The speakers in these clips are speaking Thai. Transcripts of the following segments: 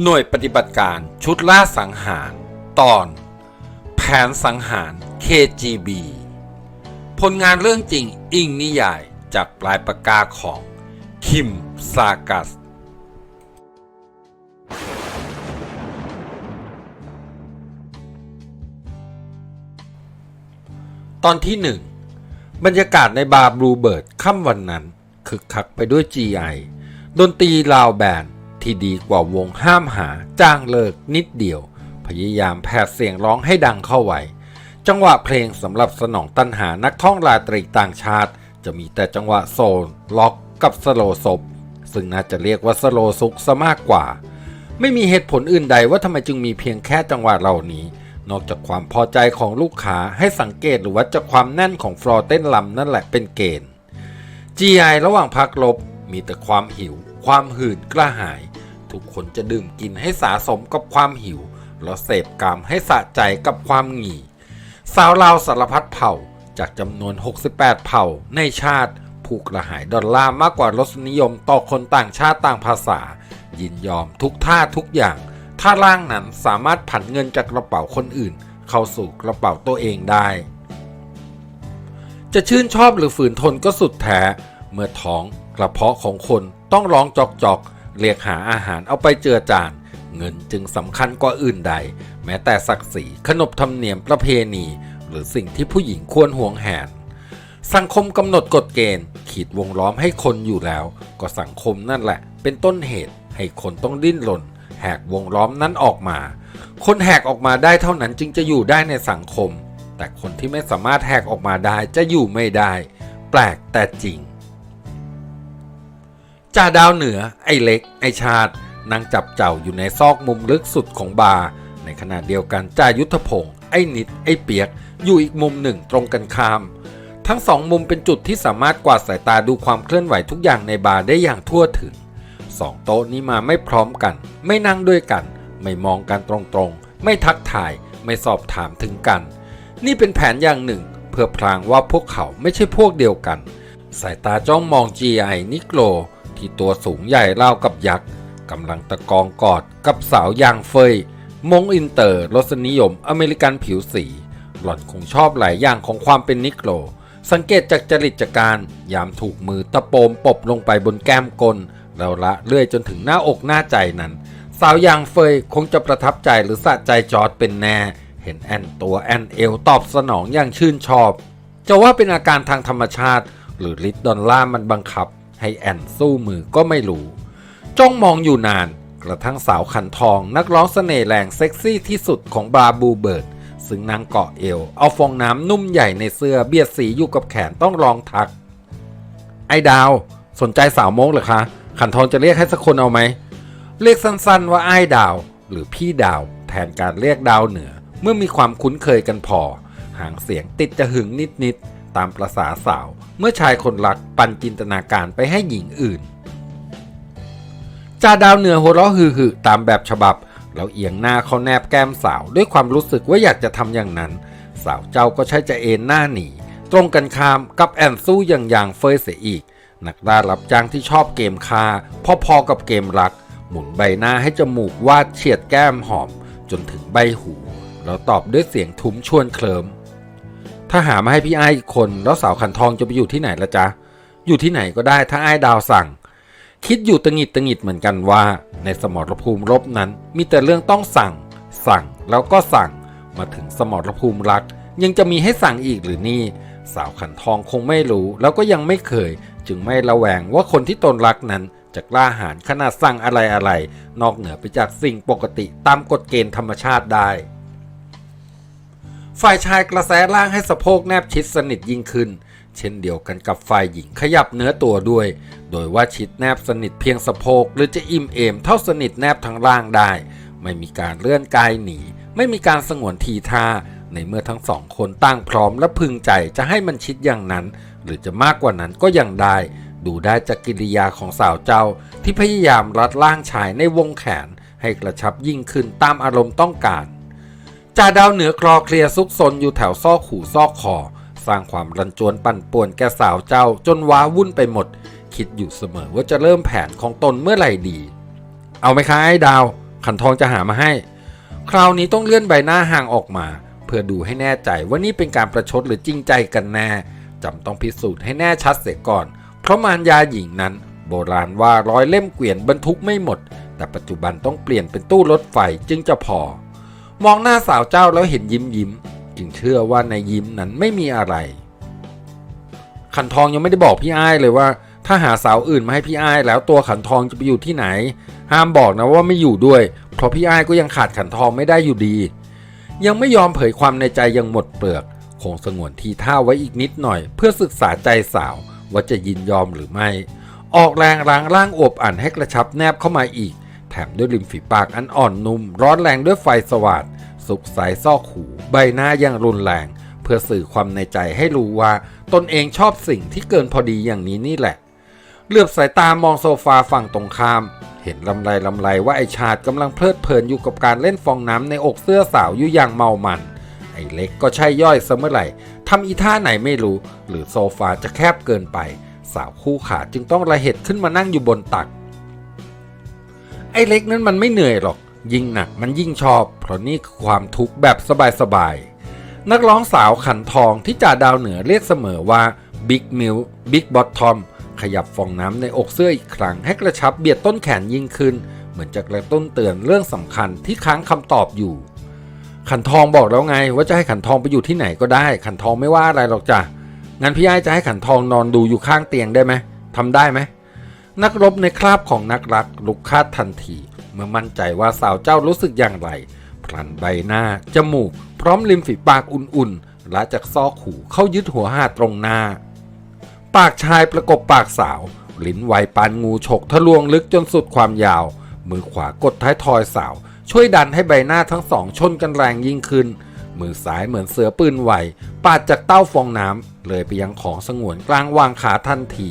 หน่วยปฏิบัติการชุดล่าสังหาร ตอน แผนสังหาร KGB ผลงานเรื่องจริงอิงนิยายจากปลายปากกาของ คิม ซากัส ตอนที่หนึ่งบรรยากาศในบาร์บลูเบิร์ดค่ำวันนั้นคึกคักไปด้วย GI ดนตรีลาวแบนด ที่ดีกว่าวงห้ามหาจ้างเลิกนิดเดียว พยายามแผดเสียงร้องให้ดังเข้าไว้ จังหวะเพลงสำหรับสนองตันหานักท่องราตรีต่างชาติ จะมีแต่จังหวะโซลล็อกกับสโลซบซึ่งน่าจะเรียกว่าสโลซุกซะมากกว่า ไม่มีเหตุผลอื่นใดว่าทำไมจึงมีเพียงแค่จังหวะเหล่านี้ นอกจากความพอใจของลูกค้าให้สังเกตหรือว่าจากความแน่นของฟลอร์เต้นลำนั่นแหละเป็นเกณฑ์ GI ระหว่างพักลบมีแต่ความหิว ความหื่นกระหาย ทุกคนจะดื่มกินให้สะสมกับความหิว แล้วเสพกามให้สะใจกับความหงี่ สาวลาวสารพัดเผ่าจากจำนวน 68 เผ่าในชาติผูกระหายดอลลาร์มากกว่ารสนิยมต่อคนต่างชาติต่างภาษา ยินยอมทุกท่าทุกอย่าง ถ้าร่างนั้นสามารถผันเงินจากกระเป๋าคนอื่น เข้าสู่กระเป๋าตัวเองได้ จะชื่นชอบหรือฝืนทนก็สุดแท้ เมื่อท้องกระเพาะของคนต้องร้องจอกจอก เรียกหาอาหารเอาไปเจือจาน เงินจึงสำคัญกว่าอื่นใด แม้แต่ศักดิ์ศรีขนบธรรมเนียมประเพณี หรือสิ่งที่ผู้หญิงควรห่วงแหน สังคมกำหนดกฎเกณฑ์ ขีดวงล้อมให้คนอยู่แล้ว ก็สังคมนั่นแหละ เป็นต้นเหตุ ให้คนต้องดิ้นรนแหกวงล้อมนั้นออกมา คนแหกออกมาได้เท่านั้นจึงจะอยู่ได้ในสังคม แต่คนที่ไม่สามารถแหกออกมาได้จะอยู่ไม่ได้ แปลกแต่จริง จ่าดาวเหนือไอ้เล็ก ไอ้ชาตินั่งจับเจ้าอยู่ในซอกมุมลึกสุดของบาร์ในขณะเดียวกันจ่ายุทธพงศ์ไอ้นิด ไอ้เปียก อยู่อีกมุมหนึ่งตรงกันข้าม ทั้งสองมุมเป็นจุดที่สามารถกวาดสายตาดูความเคลื่อนไหวทุกอย่างในบาร์ได้อย่างทั่วถึงสองโต๊ะนี้มาไม่พร้อมกัน ไม่นั่งด้วยกัน ไม่มองกันตรงๆ ไม่ทักทาย ไม่สอบถามถึงกัน นี่เป็นแผนอย่างหนึ่ง เพื่อพลางว่าพวกเขาไม่ใช่พวกเดียวกัน สายตาจ้องมอง GI นิโกร ที่ตัวสูงใหญ่รากับยักษ์กำลังตะกองกอดกับสาวยางเฟยมงอินเตอร์รสนิยมอเมริกันผิวสี หล่อนคงชอบหลายอย่างของความเป็นนิโกรสังเกตจากจริตจากการยามถูกมือตะโปมปบลงไปบนแก้มกลแล้วละเลื่อยจนถึงหน้าอกหน้าใจนั้น สาวยางเฟยคงจะประทับใจหรือสะใจจอร์ดเป็นแน่ เห็นแอนตัวแอนเอลตอบสนองอย่างชื่นชอบ จะว่าเป็นอาการทางธรรมชาติ หรือฤทธิ์ดอลลาร์มันบังคับ ให้แอนสู้มือก็ไม่รู้จ้องมองอยู่นาน กระทั่งสาวขันทองนักร้องเสน่ห์แรงเซ็กซี่ที่สุดของบาบูเบิร์ดซึ่งนางเกาะเอว เอาฟองน้ำนุ่มใหญ่ในเสื้อเบียดสีอยู่กับแขนต้องรองทัก ไอ้ดาว สนใจสาวโมกเหรอคะ ขันทองจะเรียกให้สักคนเอาไหม เรียกสั้นๆว่าไอ้ดาว หรือพี่ดาว แทนการเรียกดาวเหนือ เมื่อมีความคุ้นเคยกันพอ ห่างเสียงติดจะหึงนิดๆ ตามประษาสาว เมื่อชายคนรักปันจินตนาการไปให้หญิงอื่นจ่าดาวเหนือหัวเราะฮือๆตามแบบฉบับแล้วเอียงหน้าเขาแนบแก้มสาวด้วยความรู้สึกว่าอยากจะทำอย่างนั้น สาวเจ้าก็ใช้จะเอนหน้าหนีตรงกันข้ามกับแอนสู้อย่างอย่างเฟยเสียอีก นักล่ารับจ้างที่ชอบเกมคาพอๆกับเกมรัก หมุนใบหน้าให้จมูกวาดเฉียดแก้มหอม จนถึงใบหู แล้วตอบด้วยเสียงทุ้มชวนเคลิม ถ้าหามาให้พี่ไอ้อีกคนแล้วสาวขันทองจะไปอยู่ที่ไหนละจ๊ะ อยู่ที่ไหนก็ได้ถ้าไอ้ดาวสั่ง คิดอยู่ตะหงิดตะหงิดเหมือนกันว่า ในสมรภูมิรบนั้น มีแต่เรื่องต้องสั่ง สั่งแล้วก็สั่ง มาถึงสมรภูมิรัก ยังจะมีให้สั่งอีกหรือนี่ สาวขันทองคงไม่รู้ แล้วก็ยังไม่เคย จึงไม่ระแวงว่าคนที่ตนรักนั้นจะกล้าหาญขนาดสั่งอะไรอะไร นอกเหนือไปจากสิ่งปกติตามกฎเกณฑ์ธรรมชาติได้ ฝ่ายชายกระแสร่างให้สะโพกแนบชิดสนิทยิ่งขึ้น เช่นเดียวกันกับฝ่ายหญิงขยับเนื้อตัวด้วย โดยว่าชิดแนบสนิทเพียงสะโพกหรือจะอิ่มเอมเท่าสนิทแนบทั้งร่างได้ ไม่มีการเลื่อนกายหนี ไม่มีการสงวนทีท่า ในเมื่อทั้งสองคนตั้งพร้อมและพึงใจจะให้มันชิดอย่างนั้น หรือจะมากกว่านั้นก็ยังได้ ดูได้จากกิริยาของสาวเจ้า ที่พยายามรัดร่างชายในวงแขน ให้กระชับยิ่งขึ้นตามอารมณ์ต้องการ จ่าดาวเหนือคลอเคลียร์ซุกซนอยู่แถวซอกหูซอกคอ สร้างความรันจวนปั่นป่วนแก่สาวเจ้าจนว้าวุ่นไปหมด คิดอยู่เสมอว่าจะเริ่มแผนของตนเมื่อไหร่ดี เอาไหมคะไอ้ดาว ขันทองจะหามาให้ คราวนี้ต้องเลื่อนใบหน้าห่างออกมา เพื่อดูให้แน่ใจว่านี่เป็นการประชดหรือจริงใจกันแน่จำต้องพิสูจน์ให้แน่ชัดเสียก่อน เพราะมารยาหญิงนั้น โบราณว่าร้อยเล่มเกวียนบรรทุกไม่หมด แต่ปัจจุบันต้องเปลี่ยนเป็นตู้รถไฟจึงจะพอ มองหน้าสาวเจ้าแล้วเห็นยิ้มยิ้ม จึงเชื่อว่าในยิ้มนั้นไม่มีอะไร ขันทองยังไม่ได้บอกพี่อ้ายเลยว่า ถ้าหาสาวอื่นมาให้พี่อ้าย แล้วตัวขันทองจะไปอยู่ที่ไหน ห้ามบอกนะว่าไม่อยู่ด้วย เพราะพี่อ้ายก็ยังขาดขันทองไม่ได้อยู่ดี ยังไม่ยอมเผยความในใจยังหมดเปลือกคงสงวนทีท่าไว้อีกนิดหน่อย เพื่อศึกษาใจสาวว่าจะยินยอมหรือไม่ ออกแรงล้างร่างอบอั่นให้กระชับแนบเข้ามาอีก แถมด้วยริมฝีปากอันอ่อนนุ่ม ร้อนแรงด้วยไฟสว่านสุกใสซอกหู ใบหน้ายังรุนแรง เพื่อสื่อความในใจให้รู้ว่า ตนเองชอบสิ่งที่เกินพอดีอย่างนี้นี่แหละ เหลือบสายตามองโซฟาฝั่งตรงข้าม เห็นลำไรลำไรว่าไอชาดกำลังเพลิดเพลินอยู่กับการเล่นฟองน้ำในอกเสื้อสาวอยู่อย่างเมามัน ไอเล็กก็ใช่ย่อยเสมอไหร่ทำอีท่าไหนไม่รู้ หรือโซฟาจะแคบเกินไป สาวคู่ขาจึงต้องระเหตุขึ้นมานั่งอยู่บนตัก ไอ้เล็กนั้นมันไม่เหนื่อยหรอก ยิ่งหนักมันยิ่งชอบ เพราะนี่คือความทุกข์แบบสบายๆ นักร้องสาวขันทองที่จ่าดาวเหนือเรียกเสมอว่า Big m i l Big Bottom ขยับฟองน้ำในอกเสื้ออีกครั้งให้กระชับเบียดต้นแขนยิ่งขึ้น เหมือนจะกระตุ้นเตือนเรื่องสำคัญที่ค้างคำตอบอยู่ ขันทองบอกแล้วไง ว่าจะให้ขันทองไปอยู่ที่ไหนก็ได้ ขันทองไม่ว่าอะไรหรอกจ้ะงั้นพี่ไอ้จะให้ขันทองนอนดูอยู่ข้างเตียงได้ไหมทำได้ไหม นักรบในคราบของนักรักลุกคาดทันที เมื่อมั่นใจว่าสาวเจ้ารู้สึกอย่างไร พลันใบหน้า จมูก พร้อมริมฝีปากอุ่นๆและจากซอกหูเข้ายึดหัวหาตรงหน้า ปากชายประกบปากสาว ลิ้นไวปานงูฉกทะลวงลึกจนสุดความยาว มือขวากดท้ายทอยสาว ช่วยดันให้ใบหน้าทั้งสองชนกันแรงยิ่งขึ้น มือซ้ายเหมือนเสือปืนไหวปาดจากเต้าฟองน้ำเลยไปยังของสงวนกลางวางขาทันที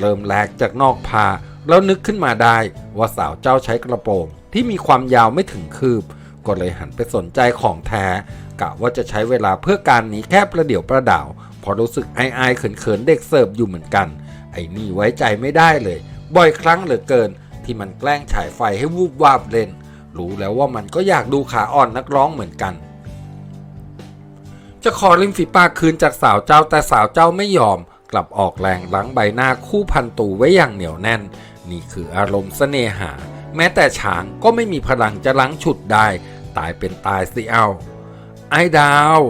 เริ่มแลกจากนอกผ้าแล้วนึกขึ้นมาได้ว่าสาวเจ้าใช้กระโปรงที่มีความยาวไม่ถึงคืบ ก็เลยหันไปสนใจของแท้กะว่าจะใช้เวลาเพื่อการนี้แค่ประเดี๋ยวประดาวพอรู้สึกอายๆเขินๆเด็กเสิร์ฟอยู่เหมือนกัน ไอ้นี่ไว้ใจไม่ได้เลย บ่อยครั้งเหลือเกิน ที่มันแกล้งฉายไฟให้วูบวาบเล่น รู้แล้วว่ามันก็อยากดูขาอ่อนนักร้องเหมือนกัน จะขอริมฝีปากคืนจากสาวเจ้าแต่สาวเจ้าไม่ยอม กลับออกแรงล้างใบหน้าคู่พันตูไว้อย่างเหนียวแน่น นี่คืออารมณ์เสน่หา แม้แต่ช้างก็ไม่มีพลังจะล้างฉุดได้ ตายเป็นตายสิเอา ไอ้ดาว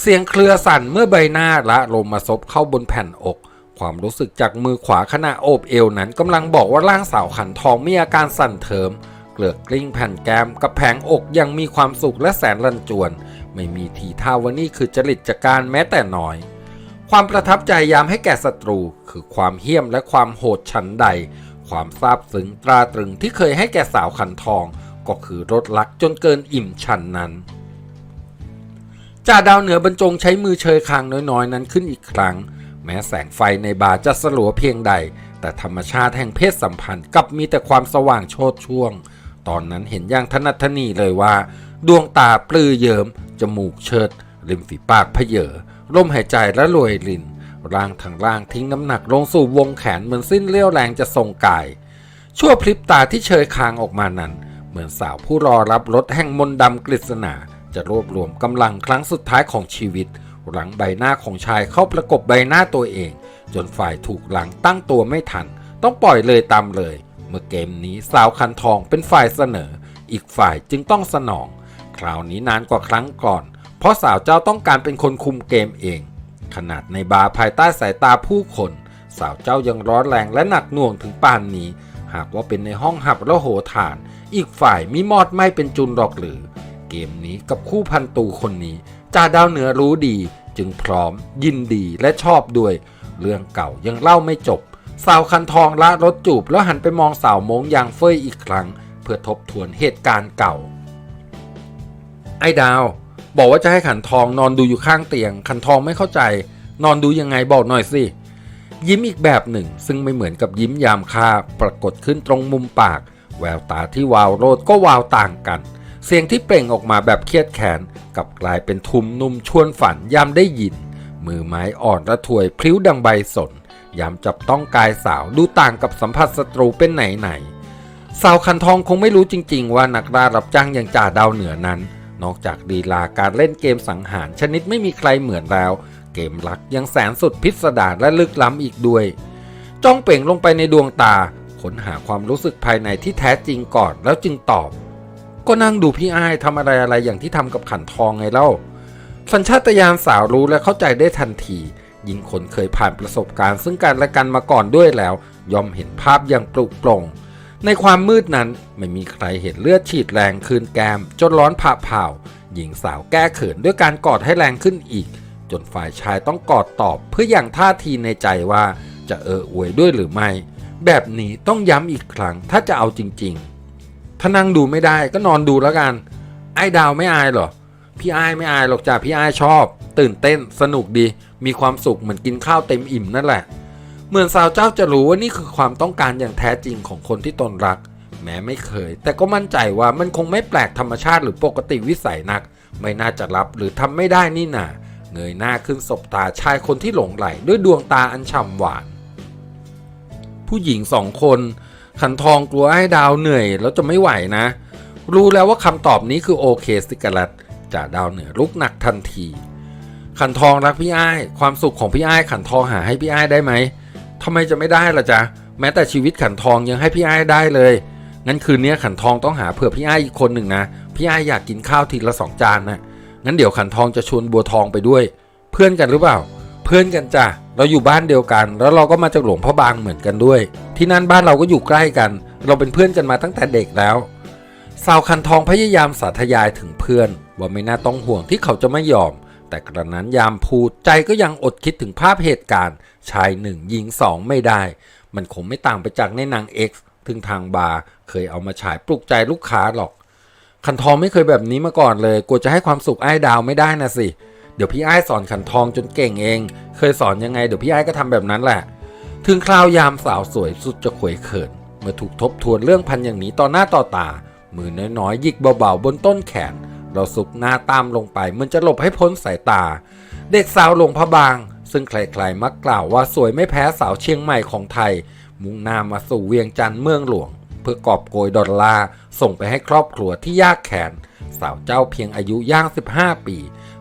เสียงเครือสั่นเมื่อใบหน้าละลมมาซบเข้าบนแผ่นอก ความรู้สึกจากมือขวาขณะโอบเอวนั้นกำลังบอกว่าร่างสาวขันทองมีอาการสั่นเทิมเกลือกกลิ้งแผ่นแก้มกับแผงอกยังมีความสุขและแสนรันจวน ไม่มีทีท่าว่านี่คือจริตจากการแม้แต่น้อย ความประทับใจยามให้แก่ศัตรู คือความเหี้ยมและความโหดชั้นใด ความซาบซึ้งตราตรึงที่เคยให้แก่สาวขันทอง ก็คือรถลักจนเกินอิ่มชันนั้นจ่าดาวเหนือบรรจงใช้มือเชยคางน้อยๆ นั้นขึ้นอีกครั้ง แม้แสงไฟในบาร์จะสลัวเพียงใด แต่ธรรมชาติแห่งเพศสัมพันธ์กับมีแต่ความสว่างโชดช่วง ตอนนั้นเห็นอย่างทนัดทนีเลยว่า ดวงตาปลือเยิมจมูกเชิดริมฝีปากเพเยอ ลมหายใจและรวยลินร่างทางล่างทิ้งน้ำหนักลงสู่วงแขนเหมือนสิ้นเลี้ยวแรงจะทรงกาย ชั่วพริบตาที่เชยคางออกมานั้น เหมือนสาวผู้รอรับรถแห่งมนต์ดำกฤษณาจะรวบรวมกำลังครั้งสุดท้ายของชีวิต หลังใบหน้าของชายเข้าประกบใบหน้าตัวเอง จนฝ่ายถูกหลังตั้งตัวไม่ทัน ต้องปล่อยเลยตามเลย เมื่อเกมนี้สาวคันทองเป็นฝ่ายเสนอ อีกฝ่ายจึงต้องสนอง คราวนี้นานกว่าครั้งก่อน เพราะสาวเจ้าต้องการเป็นคนคุมเกมเอง ขนาดในบาร์ภายใต้สายตาผู้คน สาวเจ้ายังร้อนแรงและหนักหน่วงถึงป่านนี้ หากว่าเป็นในห้องหับและโหฐาน อีกฝ่ายมีมอดไม่เป็นจุนหรอกหรือ เกมนี้กับคู่พันตูคนนี้จ่าดาวเหนือรู้ดี จึงพร้อม ยินดีและชอบด้วย เรื่องเก่ายังเล่าไม่จบ สาวคันทองละรถจูบแล้วหันไปมองสาวมงยางเฟยอีกครั้ง เพื่อทบทวนเหตุการณ์เก่า ไอ้ดาว บอกว่าจะให้ขันทองนอนดูอยู่ข้างเตียง ขันทองไม่เข้าใจ นอนดูยังไงบอกหน่อยสิ ยิ้มอีกแบบหนึ่ง ซึ่งไม่เหมือนกับยิ้มยามคาปรากฏขึ้นตรงมุมปาก แววตาที่วาวโรดก็วาวต่างกัน เสียงที่เปล่งออกมาแบบเครียดแค้นกับกลายเป็นทุมนุ่มชวนฝันยามได้ยิน มือไม้อ่อนระถวยพลิ้วดังใบสนยามจับต้องกายสาวดูต่างกับสัมผัสศัตรูเป็นไหนไหนสาวคันทองคงไม่รู้จริง ๆ ว่านักล่ารับจ้างอย่างจ่าดาวเหนือนั้น นอกจากลีลาการเล่นเกมสังหารชนิดไม่มีใครเหมือนแล้ว เกมลักยังแสนสุดพิสดารและลึกล้ำอีกด้วย จ้องเป่งลงไปในดวงตาค้นหาความรู้สึกภายในที่แท้จริงก่อนแล้วจึงตอบ ก็นั่งดูพี่อ้ายทำอะไรอะไรอย่างที่ทำกับขันทองไงเล่า สัญชาตญาณสาวรู้และเข้าใจได้ทันที ยิ่งคนเคยผ่านประสบการณ์ ซึ่งกันและกันมาก่อนด้วยแล้ว ยอมเห็นภาพอย่างปลุกปลง ในความมืดนั้นไม่มีใครเห็นเลือดฉีดแรงคืนแกม จนร้อนผ่าเผาหญิงสาวแก้เขินด้วยการกอดให้แรงขึ้นอีก จนฝ่ายชายต้องกอดตอบเพื่ออย่างท่าทีในใจว่าจะเอออวยด้วยหรือไม่ แบบนี้ต้องย้ำอีกครั้งถ้าจะเอาจริงๆ ถ้านั่งดูไม่ได้ก็นอนดูแล้วกัน ไอ้ดาวไม่อายเหรอ พี่อายไม่อายหรอกจ้ะพี่อายชอบ ตื่นเต้นสนุกดี มีความสุขเหมือนกินข้าวเต็มอิ่มนั่นแหละ เหมือนสาวเจ้าจะรู้ว่านี่คือความต้องการอย่างแท้จริงของคนที่ตนรัก แม้ไม่เคย แต่ก็มั่นใจว่ามันคงไม่แปลกธรรมชาติหรือปกติวิสัยนัก ไม่น่าจะรับหรือทำไม่ได้นี่นาเงยหน้าขึ้นสบตาชายคนที่หลงไหลด้วยดวงตาอันฉ่ำหวาน ผู้หญิงสองคน ขันทองกลัวให้ดาวเหนื่อยแล้วจะไม่ไหวนะ รู้แล้วว่าคำตอบนี้คือโอเคสิกาลัดจ่าดาวเหนือลุกหนักทันที ขันทองรักพี่อ้าย ความสุขของพี่อ้ายขันทองหาให้พี่อ้ายได้ไหม ทำไมจะไม่ได้ล่ะจ๊ะ แม้แต่ชีวิตขันทองยังให้พี่ไอ้ได้เลย งั้นคืนนี้ขันทองต้องหาเผื่อพี่ไอ้อีกคนหนึ่งนะ พี่ไอ้อยากกินข้าวทีละสองจานนะงั้นเดี๋ยวขันทองจะชวนบัวทองไปด้วย เพื่อนกันหรือเปล่า เพื่อนกันจ้ะ เราอยู่บ้านเดียวกัน แล้วเราก็มาจากหลวงพ่อบางเหมือนกันด้วย ที่นั่นบ้านเราก็อยู่ใกล้กัน เราเป็นเพื่อนกันมาตั้งแต่เด็กแล้ว สาวคันทองพยายามสาธยายถึงเพื่อน ว่าไม่น่าต้องห่วงที่เขาจะไม่ยอม แต่กระนั้นยามพูดใจก็ยังอดคิดถึงภาพเหตุการณ์ ชายหนึ่งหญิงสองไม่ได้ มันคงไม่ต่างไปจากในนาง X ถึงทางบาร์เคยเอามาฉายปลุกใจลูกค้าหรอก ขันทองไม่เคยแบบนี้มาก่อนเลย กลัวจะให้ความสุขไอ้ดาวไม่ได้นะสิ เดี๋ยวพี่ไอ้สอนขันทองจนเก่งเอง เคยสอนยังไงเดี๋ยวพี่ไอ้ก็ทำแบบนั้นแหละ ถึงคราวยามสาวสวยสุดจะขวยเขิน เมื่อถูกทบทวนเรื่องพันอย่างนี้ต่อหน้าต่อตา มือน้อยๆหยิกเบาๆบนต้นแขน เราสุกหน้าตามลงไปมันจะหลบให้พ้นสายตา เด็กสาวหลวงพระบาง ซึ่งใครๆมักกล่าวว่าสวยไม่แพ้สาวเชียงใหม่ของไทย มุ่งหน้ามาสู่เวียงจันทร์เมืองหลวง เพื่อกอบโกยดอลลาร์ส่งไปให้ครอบครัวที่ยากแค้นสาวเจ้าเพียงอายุย่าง 15 ปี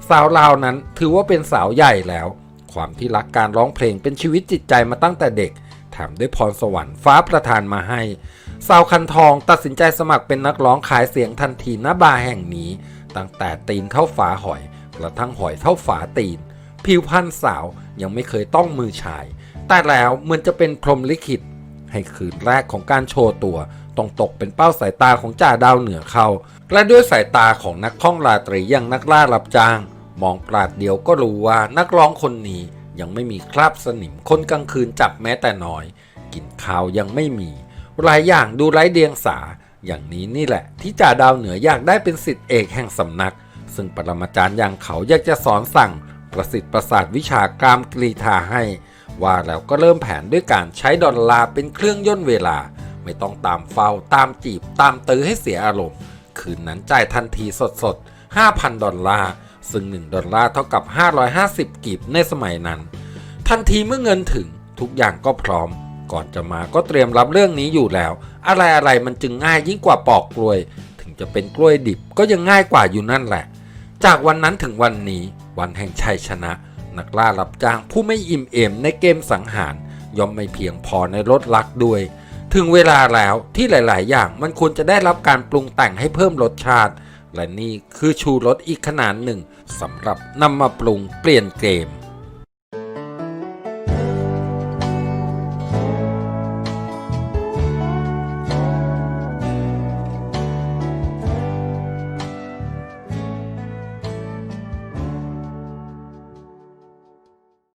สาวลาวนั้นถือว่าเป็นสาวใหญ่แล้ว ความที่รักการร้องเพลงเป็นชีวิตจิตใจมาตั้งแต่เด็กแถมด้วยพรสวรรค์ฟ้าประทานมาให้สาวคันทองตัดสินใจสมัครเป็นนักร้องขายเสียงทันทีณบาร์แห่งนี้ ตั้งแต่ตีนเท่าฝาหอยกระทั่งหอยเท่าฝาตีน ผิวพรรณสาวยังไม่เคยต้องมือชาย แต่แล้วเหมือนจะเป็นพรหมลิขิต ให้คืนแรกของการโชว์ตัว ต้องตกเป็นเป้าสายตาของจ่าดาวเหนือเขาและด้วยสายตาของนักท่องราตรีอย่างนักล่ารับจ้าง มองปราดเดียวก็รู้ว่านักร้องคนนี้ยังไม่มีคราบสนิมคนกลางคืนจับแม้แต่น้อย กินข้าวยังไม่มี หลายอย่างดูไร้เดียงสา อย่างนี้นี่แหละ ที่จ่าดาวเหนืออยากได้เป็นสิทธิเอกแห่งสำนัก ซึ่งปรมาจารย์อย่างเขาอยากจะสอนสั่ง ประสิทธิ์ประสาทวิชากรามกรีธาให้ ว่าแล้วก็เริ่มแผนด้วยการใช้ดอลลาร์เป็นเครื่องย่นเวลา ไม่ต้องตามเฝ้าตามจีบตามตื้อให้เสียอารมณ์ คืนนั้นจ่ายทันทีสดๆ5,000 ดอลลาร์ ซึ่ง 1 ดอลลาร์เท่ากับ 550 กีบในสมัยนั้น ทันทีเมื่อเงินถึงทุกอย่างก็พร้อม ก่อนจะมาก็เตรียมรับเรื่องนี้อยู่แล้ว อะไรอะไรมันจึงง่ายยิ่งกว่าปอกกล้วย ถึงจะเป็นกล้วยดิบก็ยังง่ายกว่าอยู่นั่นแหละ จากวันนั้นถึงวันนี้วันแห่งชัยชนะ นักล่ารับจ้างผู้ไม่อิ่มเอมในเกมสังหารย่อมไม่เพียงพอในรถลักด้วย ถึงเวลาแล้วที่หลาย ๆ อย่างมันควรจะได้รับการปรุงแต่งให้เพิ่มรสชาติ และนี่คือชูรสอีกขนาดหนึ่งสำหรับนำมาปรุงเปลี่ยนเกม